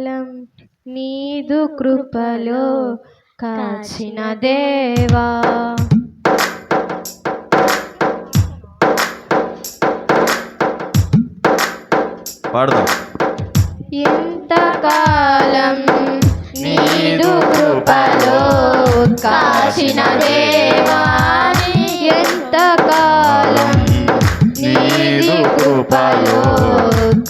కాలం నీదు కృపలో కాచిన దేవా. పాడదాం. ఎంత కాలం నీదు కృపలో కాచిన దేవా. ఎంత కాలం నీదు కృపలో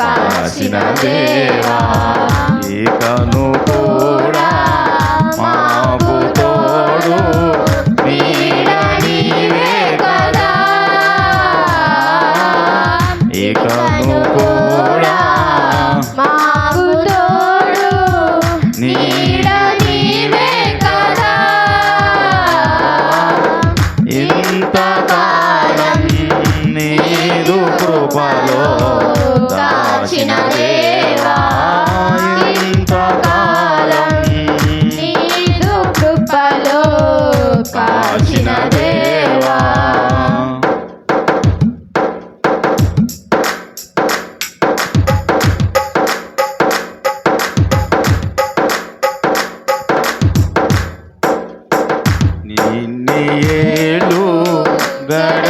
కాచిన దేవా. ఇకను కూడా మాకు తోడు. నీవే కదా. ఇకను ఇంతకాలం నీదు కృపలో దాచిన better.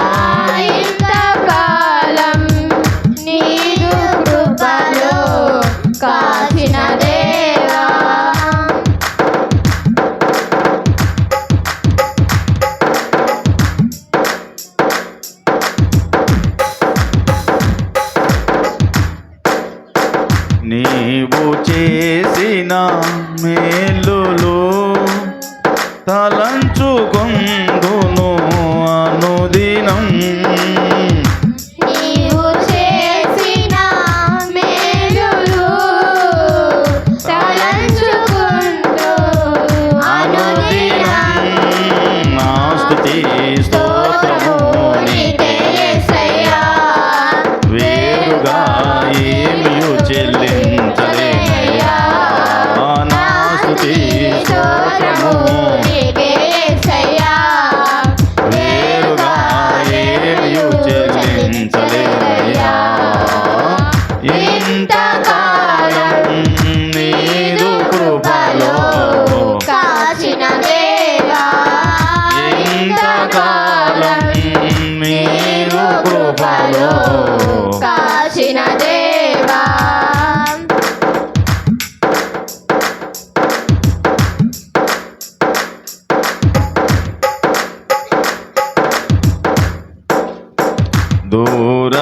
చేసిన మేలులు తలంచుకుందును అనుదినం. స్తోత్ర.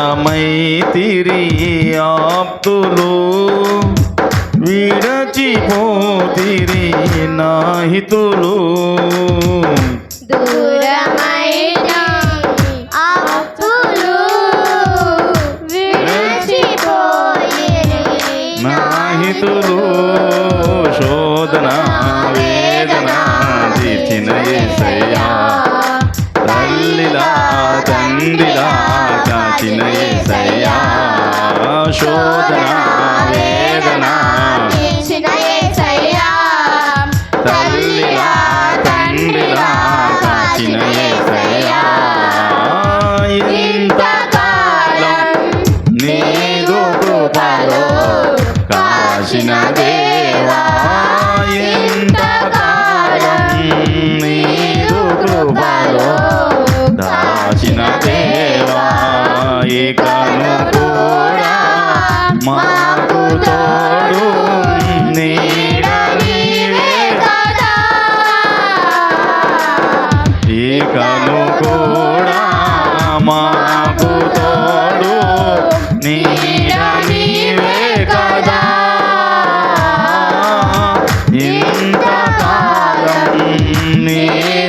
దూరమై తిరిగి ఆప్తులు విడచిపోతిరి నాహితులు. దూర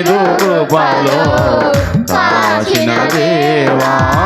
路不宽喽，但是那地广。